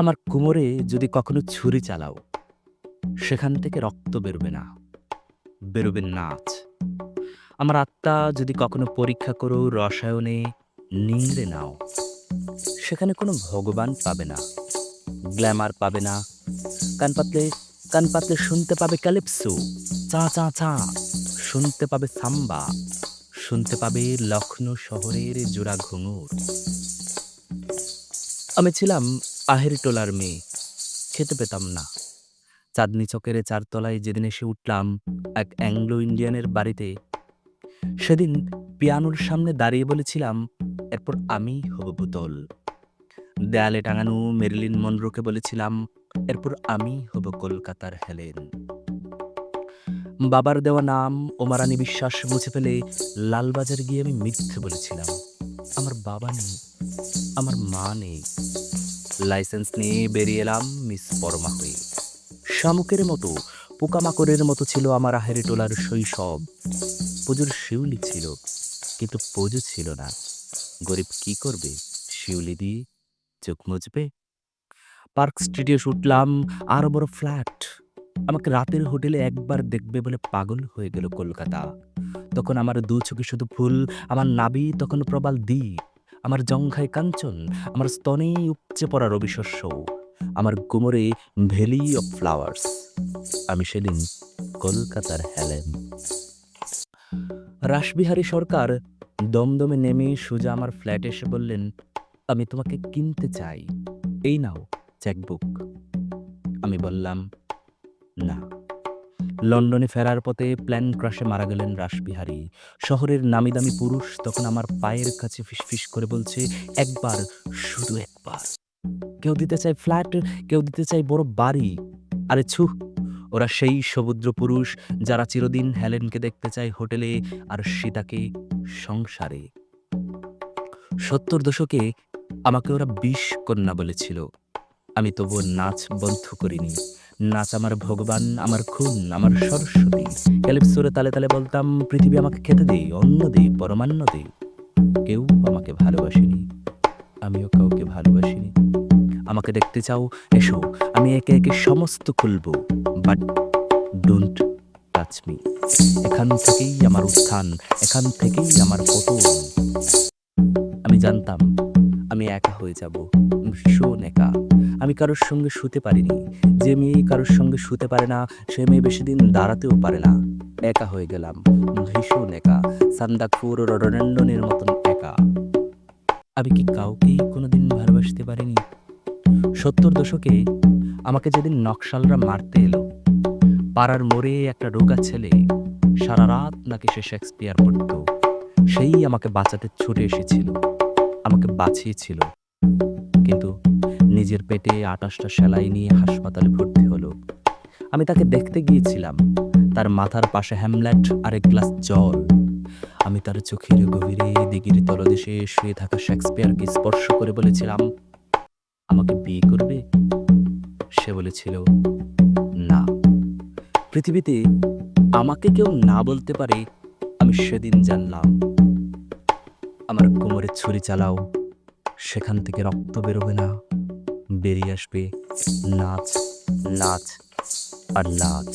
আমার কোমরে যদি কখনো ছুরি চালাও, সেখান থেকে রক্ত বেরোবে না, বেরোবে নাচ। আমার আত্মা যদি কখনো পরীক্ষা করো, রসায়নে নিংড়ে নাও, সেখানে কোনো ভগবান পাবে না, গ্ল্যামার পাবে না, কান পাতলে কান পাতলে শুনতে পাবে ক্যালিপসো, চা চা চা, শুনতে পাবে সাম্বা। শুনতে পাবে লখনৌ শহরের জোড়া ঘুঙুর। আমি ছিলাম আহের টোলার মেয়ে, খেতে পেতাম না। চাঁদনি চকের চারতলায় যেদিন এসে উঠলাম এক অ্যাংলো ইন্ডিয়ানের বাড়িতে, সেদিন পিয়ানোর সামনে দাঁড়িয়ে বলেছিলাম, এরপর আমি হব বোতল দেয়ালে টাঙানো মেরিলিন মনরোকে বলেছিলাম, এরপর আমি হব কলকাতার হেলেন। বাবার দেওয়া নাম ওমারানি বিশ্বাস মুছে ফেলে লালবাজার গিয়ে আমি মিথ্যে বলেছিলাম। আমার বাবা নেই, আমার মা নেই। লাইসেন্স নিয়ে বেরিয়ে এলাম মিস পরমা হয়ে। শামুকের মতো, পোকামাকড়ের মতো ছিল আমার আহেরে টোলার শৈশব। পুজোর শিউলি ছিল, কিন্তু পুজো ছিল না। গরিব কি করবে? শিউলি দিয়ে চোখ মুছবে? পার্ক স্ট্রিটে উঠলাম, আরও বড় ফ্ল্যাট। আমাকে রাতের হোটেলে একবার দেখবে বলে পাগল হয়ে গেল কলকাতা। তখন আমার দু চোখে শুধু ফুল, আমার নাবি তখন প্রবাল দ্বীপ, আমার জঙ্ঘায় কাঞ্চন, আমার স্তনে উপচে পড়া রবিশস্য আমার কোমরে ভ্যালি অফ ফ্লাওয়ার্স, আমি সেদিন কলকাতার হেলেন। রাসবিহারী সরকার দমদমে নেমে সোজা আমার ফ্ল্যাটে এসে বললেন, আমি তোমাকে কিনতে চাই। এই নাও চেকবুক। আমি বললাম না। লন্ডনে ফেরার পথে প্ল্যান ক্রাশে মারা গেলেন রাসবিহারী। শহরের নামি দামি পুরুষ তখন আমার পায়ের কাছে ফিসফিস করে বলছে, একবার, শুধু একবার। কেউ দিতে চায় ফ্ল্যাট, কেউ দিতে চায় বড় বাড়ি। আরে ছু, ওরা সেই সমুদ্র পুরুষ যারা চিরদিন হেলেনকে দেখতে চায় হোটেলে আর সীতাকে সংসারে। সত্তর দশকে আমাকে ওরা বিষ কন্যা বলেছিল। আমি তবুও নাচ বন্ধ করিনি। নাচ আমার ভগবান, আমার খুন, আমার সরস্বতী। ক্যালিপসোরে তালে তালে বলতাম, পৃথিবী আমাকে খেতে দে, অন্ন দে, পরমান্ন দে। কেউ আমাকে ভালোবাসেনি, আমিও কাউকে ভালোবাসিনি। আমাকে দেখতে চাও, এসো, আমি একে একে সমস্ত খুলবো বাট ডোন্ট টাচ মি এখান থেকেই আমার উত্থান, এখান থেকেই আমার পতন। আমি জানতাম, আমি একা হয়ে যাব, ভীষণ একা। আমি কারোর সঙ্গে শুতে পারিনি। যে মেয়ে কারোর সঙ্গে শুতে পারে না, সে মেয়ে বেশি দিন দাঁড়াতেও পারে না। একা হয়ে গেলাম। ভীষণ একা। সান্দাকপুর ও রডেন্ডনের মতন একা। আমি কি কাউকেই কোনোদিন ভালোবাসতে পারিনি? সত্তর দশকে আমাকে যেদিন নকশালরা মারতে এলো। পাড়ার মোড়ে একটা রোগা ছেলে সারা রাত নাকি সে শেক্সপিয়ার পড়ত। সেই আমাকে বাঁচাতে ছুটে এসেছিল। আমাকে বাঁচিয়েছিল। নিজের পেটে আটাশটা সেলাই নিয়ে হাসপাতালে ভর্তি হলো। আমি তাকে দেখতে গিয়েছিলাম। তার মাথার পাশে হ্যামলেট আর এক গ্লাস জল। আমি তার চোখের গভীরে দিগির তলদেশে শুয়ে থাকা শেক্সপিয়ারকে স্পর্শ করে বলেছিলাম, আমাকে বিয়ে করবে? সে বলেছিল, না। পৃথিবীতে আমাকে কেউ না বলতে পারে, আমি সেদিন জানলাম। আমার কোমরে ছুরি চালাও, সেখান থেকে রক্ত বেরোবে না। বেরিয়ে আসবে নাচ নাচ আর নাচ